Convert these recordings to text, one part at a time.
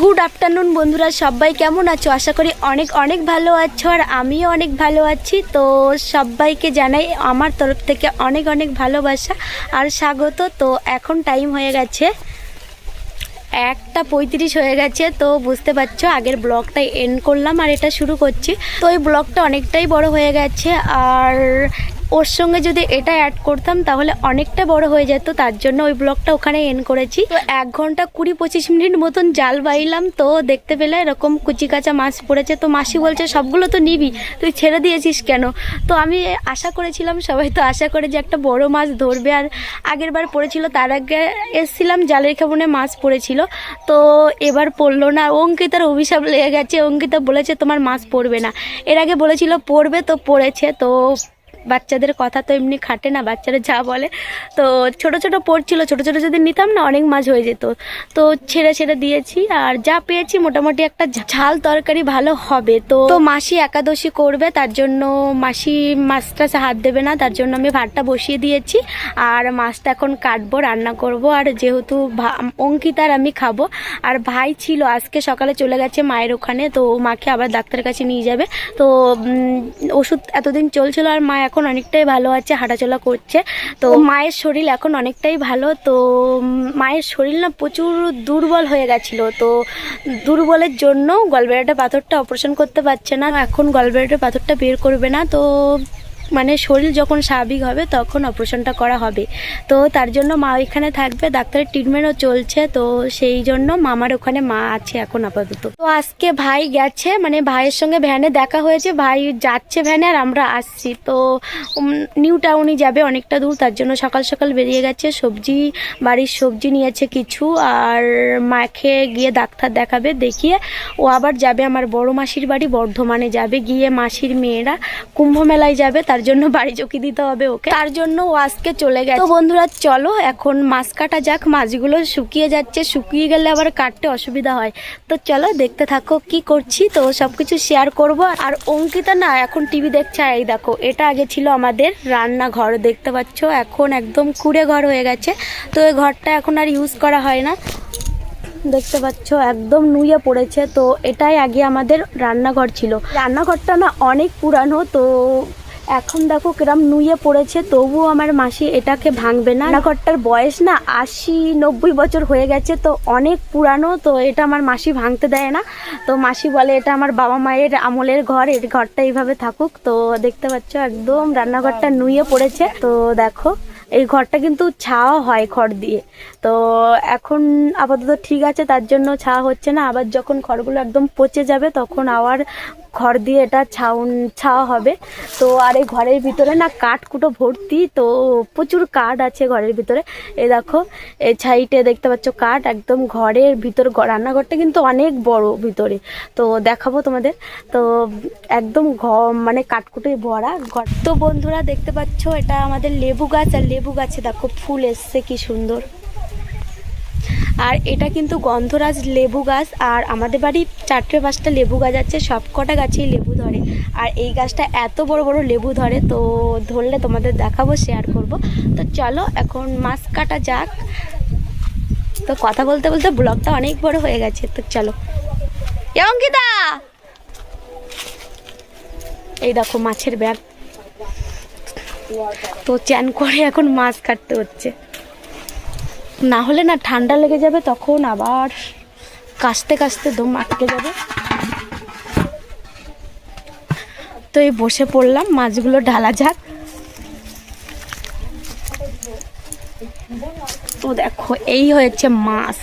Good afternoon বন্ধুরা, সবাই কেমন আছো? আশা করি অনেক অনেক ভালো আছো আর আমিও অনেক ভালো আছি। তো সবাইকে জানাই আমার তরফ থেকে অনেক অনেক ভালোবাসা আর স্বাগত। তো এখন টাইম হয়ে গেছে একটা পঁয়ত্রিশ হয়ে গেছে। তো বুঝতে পারছ, আগের ব্লগটা এন্ড করলাম আর এটা শুরু করছি। তো এই ব্লগটা অনেকটাই বড় হয়ে গেছে আর ওর সঙ্গে যদি এটা অ্যাড করতাম, তাহলে অনেকটা বড় হয়ে যেত। তার জন্য ওই ব্লগটা ওখানে এন্ড করেছি। তো এক ঘণ্টা কুড়ি পঁচিশ মিনিট মতন জাল বাইলাম। তো দেখতে পেলে এরকম কুচি কাঁচা মাছ পড়েছে। তো মাসি বলছে, সবগুলো তো নিবি, তুই ছেড়ে দিয়েছিস কেন? তো আমি আশা করেছিলাম, সবাই তো আশা করে যে একটা বড় মাছ ধরবে। আর আগের বার পড়েছিল, তার আগে এসছিলাম, জালের কেমনে মাছ পড়েছিল। তো এবার পড়ল না। অঙ্কিতার অভিশাপ লেগে গেছে। অঙ্কিতা বলেছে, তোমার মাছ পড়বে না। এর আগে বলেছিল, পড়বে তো পড়েছে। তো বাচ্চাদের কথা তো এমনি খাটে না বাচ্চারা যা বলে। তো ছোট ছোট পড়ছিল ছোট ছোট যদি নিতাম না অনেক মাছ হয়ে যেত। তো ছেড়ে ছেড়ে দিয়েছি আর যা পেয়েছি মোটামুটি একটা ঝাল তরকারি ভালো হবে। তো তো মাসি একাদশী করবে তার জন্য মাসি মাছটা হাত দেবে না তার জন্য আমি ভাতটা বসিয়ে দিয়েছি। আর মাছটা এখন কাটবো রান্না করব আর যেহেতু অঙ্কিতার আমি খাব আর ভাই ছিল আজকে সকালে চলে গেছে মায়ের ওখানে তো মাকে আবার ডাক্তারের কাছে নিয়ে যাবে। তো ওষুধ এতদিন চলছিল আর মা এখন অনেকটাই ভালো আছে হাঁটাচলা করছে। তো মায়ের শরীর এখন অনেকটাই ভালো তো মায়ের শরীর না প্রচুর দুর্বল হয়ে গেছিল। তো দুর্বলের জন্য গলবেড়াটা পাথরটা অপারেশন করতে পারছে না এখন গলবেড়াটা পাথরটা বের করবে না। তো মানে শরীর যখন স্বাভাবিক হবে, তখন অপারেশনটা করা হবে। তো তার জন্য মা ওইখানে থাকবে, ডাক্তারের ট্রিটমেন্টও চলছে, তো সেই জন্য মামার ওখানে মা আছে এখন আপাতত। তো আজকে ভাই গেছে মানে ভাইয়ের সঙ্গে ভ্যানে দেখা হয়েছে, ভাই যাচ্ছে ভ্যানে আর আমরা আসছি। তো নিউ টাউনই যাবে অনেকটা দূর, তার জন্য সকাল সকাল বেরিয়ে গেছে, সবজি, বাড়ির সবজি নিয়েছে কিছু, আর মাকে গিয়ে ডাক্তার দেখাবে, দেখিয়ে ও আবার যাবে আমার বড় মাসির বাড়ি, বর্ধমানে যাবে, গিয়ে মাসির মেয়েরা কুম্ভ মেলায় যাবে, তার জন্য বাড়ি চকি দিতে হবে ওকে। তার জন্য ও আজকে চলে গেছে। তো বন্ধুরা, চলো এখন মাছ কাটা যাক। মাছগুলো শুকিয়ে যাচ্ছে। শুকিয়ে গেলে আবার কাটতে অসুবিধা হয়। তো চলো দেখতে থাকো কি করছি। তো সবকিছু শেয়ার করব। আর অঙ্কিতা না এখন টিভি দেখছে। এই দেখো, এটা আগে ছিল আমাদের রান্নাঘর। দেখতে পাচ্ছ, এখন একদম কুড়ে ঘর হয়ে গেছে। তো এই ঘরটা এখন আর ইউজ করা হয় না। দেখতে পাচ্ছ, একদম নুয়ে পড়েছে। তো এটাই আগে আমাদের রান্নাঘর ছিল। রান্নাঘরটা না অনেক পুরানো। তো এখন দেখো কিরম নুয়ে পড়েছে, তবুও আমার মাসি এটাকে ভাঙবে না। রান্নাঘরটার বয়স না আশি নব্বই বছর হয়ে গেছে, তো অনেক পুরানো, তো এটা আমার মাসি ভাঙতে দেয় না। তো মাসি বলে, এটা আমার বাবা মায়ের আমলের ঘর, এর ঘরটা এইভাবে থাকুক। তো দেখতে পাচ্ছ, একদম রান্নাঘরটা নুয়ে পড়েছে। তো দেখো এই ঘরটা কিন্তু ছাওয়া হয় খড় দিয়ে। তো এখন আপাতত ঠিক আছে, তার জন্য ছাওয়া হচ্ছে না। আবার যখন খড়গুলো একদম পচে যাবে, তখন আবার খড় দিয়ে এটা ছাউন, ছাওয়া হবে। তো আর এই ঘরের ভিতরে না কাঠ কুটো ভর্তি, তো প্রচুর কাঠ আছে ঘরের ভিতরে। এই দেখো, এই ছাইটে দেখতে পাচ্ছ কাঠ, একদম ঘরের ভিতর রান্নাঘরটা কিন্তু অনেক বড় ভিতরে। তো দেখাবো তোমাদের। তো একদম ঘ মানে কাঠকুটোয় ভরা ঘর। তো বন্ধুরা, দেখতে পাচ্ছ, এটা আমাদের লেবু গাছ। আর লেবু গাছে দেখো, ফুল এসছে, কি সুন্দর। আর এটা কিন্তু গন্ধরাজ লেবু গাছ, আর আমাদের বাড়ি চারটে পাঁচটা লেবু গাছ আছে সব কটা গাছেই লেবু ধরে। আর এই গাছটা এত বড় বড় লেবু ধরে, তো ধরলে তোমাদের দেখাবো শেয়ার করব। তো চলো, এখন মাছ কাটা যাক। তো কথা বলতে বলতে ব্লগটা অনেক বড় হয়ে গেছে, তো চলো। অঙ্কিতা! এই দেখো, মাছের ব্যাগ। তো চ্যান করে এখন মাছ কাটতে হচ্ছে। না হলে না ঠান্ডা লেগে যাবে, তখন আবার কাশতে কাশতে দম আটকে যাবে। তো এই বসে পড়লাম, মাছগুলো ঢালা যাক। তো দেখো, এই হয়েছে মাছ।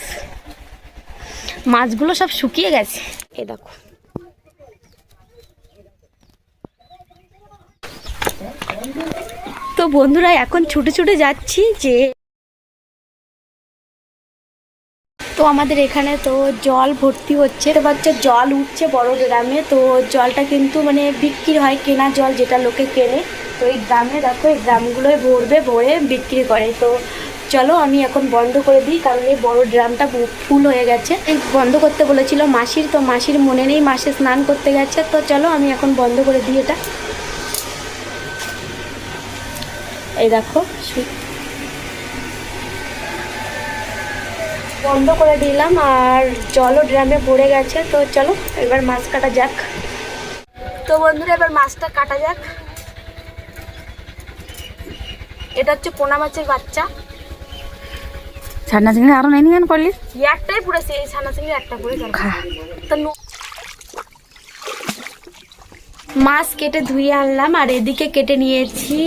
মাছগুলো সব শুকিয়ে গেছে। এ দেখো। বন্ধুরা, এখন ছুটে ছুটে যাচ্ছি যে তো আমাদের এখানে তো জল ভর্তি হচ্ছে। তো বাচ্চা জল উঠছে বড় গ্রামে। তো জলটা কিন্তু মানে বিক্রি হয়, কেনা জল যেটা লোকে কেনে। তো এই গ্রামে দেখো, এই গ্রামগুলোয় ভরবে, ভরে বিক্রি করে। তো চলো, আমি এখন বন্ধ করে দিই, কারণ এই বড় ড্রামটা ফুল হয়ে গেছে। এই বন্ধ করতে বলেছিল মাসির, তো মাসির মনে নেই, মাসে স্নান করতে গেছে। তো চলো, আমি এখন বন্ধ করে দিই এটা। এই দেখো বন্ধ করে দিলাম আর জলও ড্রামে পড়ে গেছে তো চলো এবার মাছ কাটা যাক। তো বন্ধুরা এবার মাছটা কাটা যাক। এটা হচ্ছে পোনা মাছের বাচ্চা। ছানা চিংড়ি আরও নাই কেন করলি। একটাই পড়েছে এই ছানা চিংড়ি একটা পড়ে গেল তো মাছ কেটে ধুয়ে আনলাম আর এদিকে কেটে নিয়েছি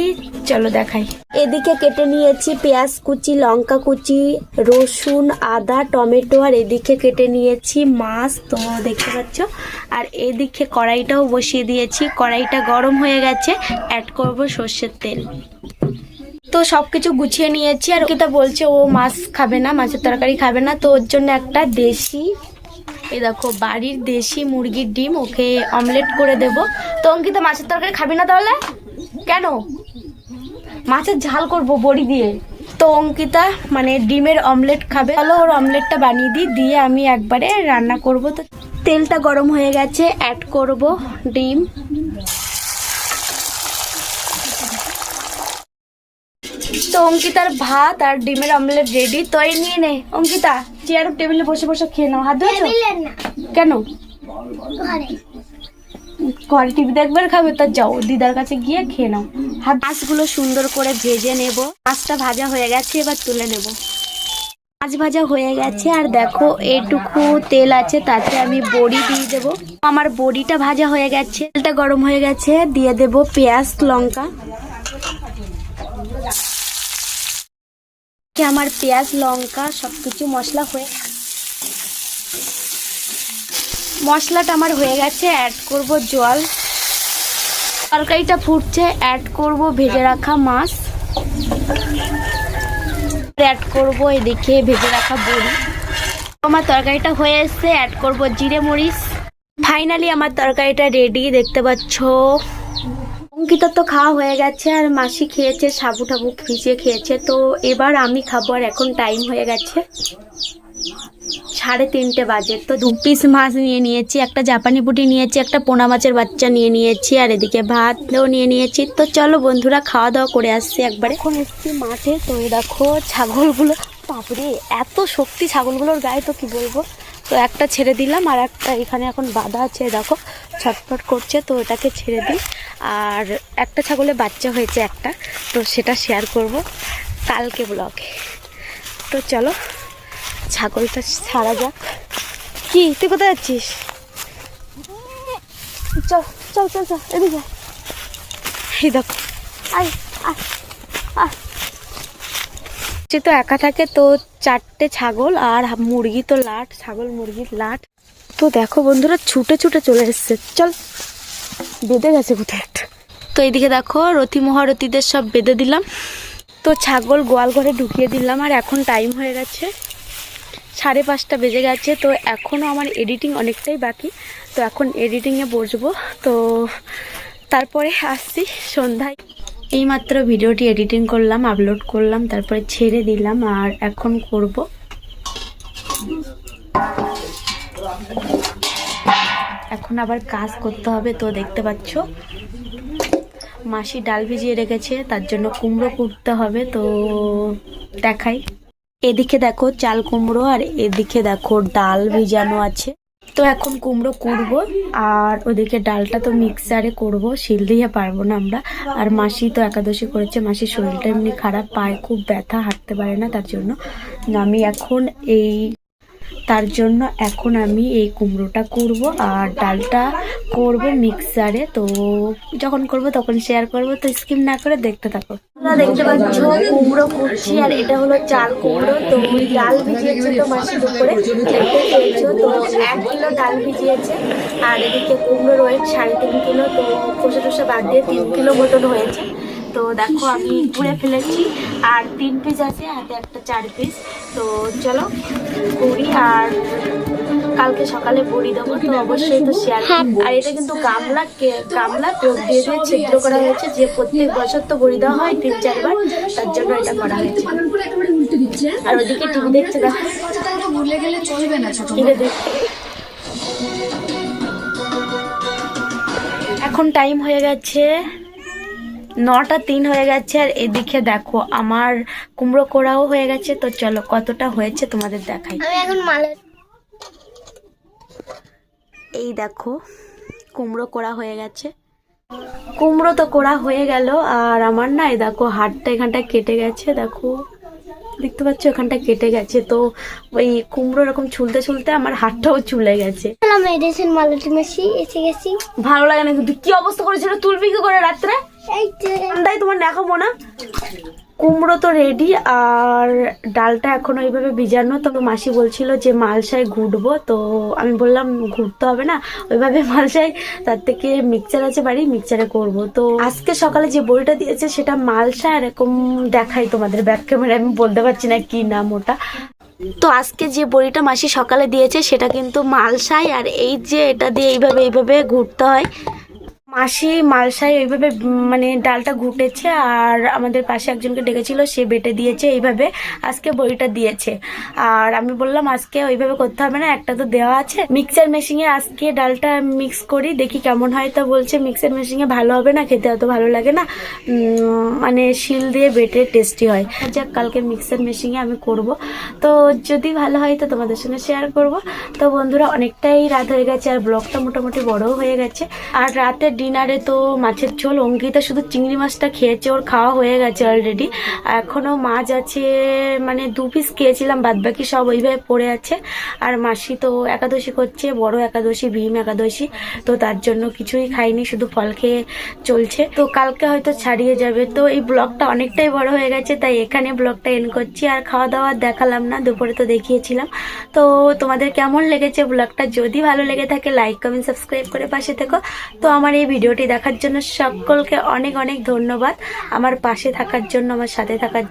চলো দেখাই। এদিকে কেটে নিয়েছি পেঁয়াজ কুচি, লঙ্কা কুচি, রসুন, আদা, টমেটো, আর এদিকে কেটে নিয়েছি মাছ তো দেখতে পাচ্ছ। আর এদিকে কড়াইটাও বসিয়ে দিয়েছি। কড়াইটা গরম হয়ে গেছে অ্যাড করব সর্ষের তেল। তো সব কিছু গুছিয়ে নিয়েছি, আর ওকে বলছে, ও মাছ খাবে না, মাছের তরকারি খাবে না। তো ওর জন্য একটা দেশি এ দেখো, বাড়ির দেশি মুরগির ডিম, ওকে অমলেট করে দেব। তো অঙ্কিতা, মাছের তরকারি খাবি না তাহলে? কেন? মাছের ঝাল করব বড়ি দিয়ে। তো অঙ্কিতা মানে ডিমের অমলেট খাবে। চলো ওর অমলেটটা বানিয়ে দিই দিয়ে আমি একবারে রান্না করব। তো তেলটা গরম হয়ে গেছে অ্যাড করব ডিম। তো অঙ্কিতার ভাত আর ডিমের অমলেট রেডি তো এই নিয়ে নে। অঙ্কিতা চেয়ার টেবিলে বসে বসে খেয়ে নাও। হাত ধুয়েছো? কেন? ঘরে টিভি দেখবে খাবে, তা যাও, দিদার কাছে গিয়ে খেয়ে নাও। হাত মাছগুলো সুন্দর করে ভেজে নেব। মাছটা ভাজা হয়ে গেছে, এবার তুলে নেব। মাছ ভাজা হয়ে গেছে, আর দেখো এটুকু তেল আছে, তাতে আমি বড়ি দিয়ে দেব। আমার বড়িটা ভাজা হয়ে গেছে, তেলটা গরম হয়ে গেছে, দিয়ে দেব পেঁয়াজ, লঙ্কা। আমার পেঁয়াজ, লঙ্কা, সবকিছু মশলা হয়ে মশলাটা আমার হয়ে গেছে অ্যাড করব জল। তরকারিটা ফুটছে অ্যাড করব ভেজে রাখা মাছ। অ্যাড করব এদিকে ভেজে রাখা বড়ি। আমার তরকারিটা হয়ে এসছে অ্যাড করব জিরে মরিচ। ফাইনালি আমার তরকারিটা রেডি দেখতে পাচ্ছ। অঙ্কিতার তো খাওয়া হয়ে গেছে, আর মাসি খেয়েছে, সাবু টাবু ভিজিয়ে খেয়েছে। তো এবার আমি খাব, আর এখন টাইম হয়ে গেছে। সাড়ে তিনটে বাজে। তো দু পিস মাছ নিয়ে নিয়েছি, একটা জাপানি পুটি নিয়েছি, একটা পোনা মাছের বাচ্চা নিয়ে নিয়েছি, আর এদিকে ভাতও নিয়ে নিয়েছি। তো চলো বন্ধুরা খাওয়া দাওয়া করে আসছি একবারে। এখন এসছি মাঠে, তো দেখো ছাগলগুলো, বাপরে, এত শক্তি ছাগলগুলোর গায়ে, তো কি বলব? তো একটা ছেড়ে দিলাম, আর একটা এখানে এখন বাঁধা আছে দেখো, ছটফট করছে, তো এটাকে ছেড়ে দিই। আর একটা ছাগলের বাচ্চা হয়েছে একটা, তো সেটা শেয়ার করব কালকে ব্লগে তো চলো ছাগলটা ছাড়া যাক। কি? তুই কোথায় যাচ্ছিস? চল চল চল চল, এদিকে। এই দেখো। আয় আয় আয়। সে তো একা থাকে, তো চারটে ছাগল আর মুরগি তো লাট, ছাগল মুরগির লাট। তো দেখো বন্ধুরা, ছুটে ছুটে চলে এসছে। চল, বেঁধে গেছে কোথায় একটা। তো এইদিকে দেখো রতি মহারথীদের সব বেঁধে দিলাম। তো ছাগল গোয়াল ঘরে ঢুকিয়ে দিলাম, আর এখন টাইম হয়ে গেছে সাড়ে পাঁচটা বেজে গেছে, তো এখনও আমার এডিটিং অনেকটাই বাকি, তো এখন এডিটিংয়ে বসবো। তো তারপরে আসছি সন্ধ্যায়। এইমাত্র ভিডিওটি এডিটিং করলাম আপলোড করলাম, তারপরে ছেড়ে দিলাম, আর এখন করব। এখন আবার কাজ করতে হবে, তো দেখতে পাচ্ছ। মাসি ডাল ভিজিয়ে রেখেছে, তার জন্য কুমড়ো কুটতে হবে, তো দেখাই। এদিকে দেখো চাল কুমড়ো আর এদিকে দেখো ডাল ভিজানো আছে। তো এখন কুমড়ো করব আর ওদিকে ডালটা তো মিক্সারে করব, শিল দিয়ে পারব না আমরা। আর মাসি তো একাদশী করেছে, মাসির শরীরটা এমনি খারাপ, পায় খুব ব্যথা, হাঁটতে পারে না তার জন্য। আমি এখন এই তার জন্য এখন আমি এই কুমড়োটা করব আর ডালটা করব মিক্সারে। তো যখন করব তখন শেয়ার করব, তো স্কিপ না করে দেখতে থাকো। তোমরা দেখতে পাচ্ছ কুমড়ো করছি আর এটা হলো চাল কুমড়ো। তো ডাল ভিজিয়েছে তো মাসি দুপুরে তো এক কিলো ডাল ভিজিয়েছে। আর এদিকে কুমড়ো রয়েছে সাড়ে তিন কিলো, তো কষে টষে বাদ দিয়ে তিন কিলো মতন হয়েছে। তো দেখো আমি ঘুরে ফেলেছি। আর তিন পিস আছে হাতে একটা চার পিস তো চলো করি আর কালকে সকালে বড়ি দেবো তো অবশ্যই তো শেয়ার আর এটা কিন্তু গামলা গামলা দিয়ে দিয়ে ছিদ্র করা হয়েছে যে প্রত্যেক বছর তো বড়ি দেওয়া হয় তিন চারবার তার জন্য এটা করা হয়েছে। আর ওদিকে টিভি দেখছে দেখো। চলবে না ছোট এখন টাইম হয়ে গেছে নটা তিন হয়ে গেছে আর এদিকে দেখো আমার কুমড়ো কোড়াও হয়ে গেছে তো চলো কতটা হয়েছে তোমাদের দেখাই। আমি এখন মালা এই দেখো কুমড়ো কোড়া হয়ে গেছে। কুমড়ো তো কোড়া হয়ে গেল আর আমার না এই দেখো হাড়টা এখানটা কেটে গেছে দেখো। দেখতে পাচ্ছ এখানটা কেটে গেছে তো ওই কুমড়ো এরকম ছুলতে ছুলতে আমার হাতটাও চুলে গেছে। মেডিসিন মালাটি মেশি এসে গেছি। ভালো লাগে না কিন্তু কি অবস্থা করেছিল তুলবি কি করে রাত্রে? তাই তোমার দেখাবো না কুমড়ো তো রেডি আর ডালটা এখন ওইভাবে ভিজানো। তো মাসি বলছিল যে মালসায় ঘুটবো, তো আমি বললাম ঘুরতে হবে না, ওইভাবে মালসায় তার থেকে মিক্সচার আছে বাড়ি মিক্সচারে করব। তো আজকে সকালে যে বড়িটা দিয়েছে সেটা মালসা এরকম দেখাই তোমাদের ব্যাক ক্যামেরা আমি বলতে পারছি না কি নাম ওটা। তো আজকে যে বড়িটা মাসি সকালে দিয়েছে সেটা কিন্তু মালসাই আর এই যে এটা দিয়ে এইভাবে এইভাবে ঘুরতে হয় মাসি মালসায় ওইভাবে মানে ডালটা ঘুটেছে আর আমাদের পাশে একজনকে ডেকেছিল, সে বেটে দিয়েছে এইভাবে, আজকে বড়িটা দিয়েছে। আর আমি বললাম, আজকে ওইভাবে করতে হবে না, একটা তো দেওয়া আছে। মিক্সার মেশিনে আজকে ডালটা মিক্স করি, দেখি কেমন হয়। তো বলছে, মিক্সার মেশিনে ভালো হবে না, খেতে অত ভালো লাগে না। মানে শিল দিয়ে বেটে টেস্টি হয়। যাক, কালকে মিক্সার মেশিনে আমি করব। তো যদি ভালো হয় তো তোমাদের সঙ্গে শেয়ার করব। তো বন্ধুরা, অনেকটাই রাত হয়ে গেছে আর ব্লগটা মোটামুটি বড়ও হয়ে গেছে। আর রাতের ডিনারে তো মাছের ঝোল, অঙ্কিতা শুধু চিংড়ি মাছটা খেয়েছে, ওর খাওয়া হয়ে গেছে অলরেডি এখনও মাছ আছে মানে দু পিস খেয়েছিলাম বাদ বাকি সব ওইভাবে পড়ে আছে। আর মাসি তো একাদশী করছে, বড় একাদশী, ভীম একাদশী, তো তার জন্য কিছুই খাইনি, শুধু ফল খেয়ে চলছে। তো কালকে হয়তো ছাড়িয়ে যাবে। তো এই ব্লগটা অনেকটাই বড় হয়ে গেছে, তাই এখানে ব্লগটা এন করছি। আর খাওয়া দাওয়া দেখালাম না, দুপুরে তো দেখিয়েছিলাম। তো তোমাদের কেমন লেগেছে ব্লগটা? যদি ভালো লেগে থাকে লাইক কমেন্ট সাবস্ক্রাইব করে পাশে থেকো। তো আমার এই ভিডিওটি দেখার জন্য সকলকে অনেক অনেক ধন্যবাদ। আমার পাশে থাকার জন্য, আমার সাথে থাকার জন্য।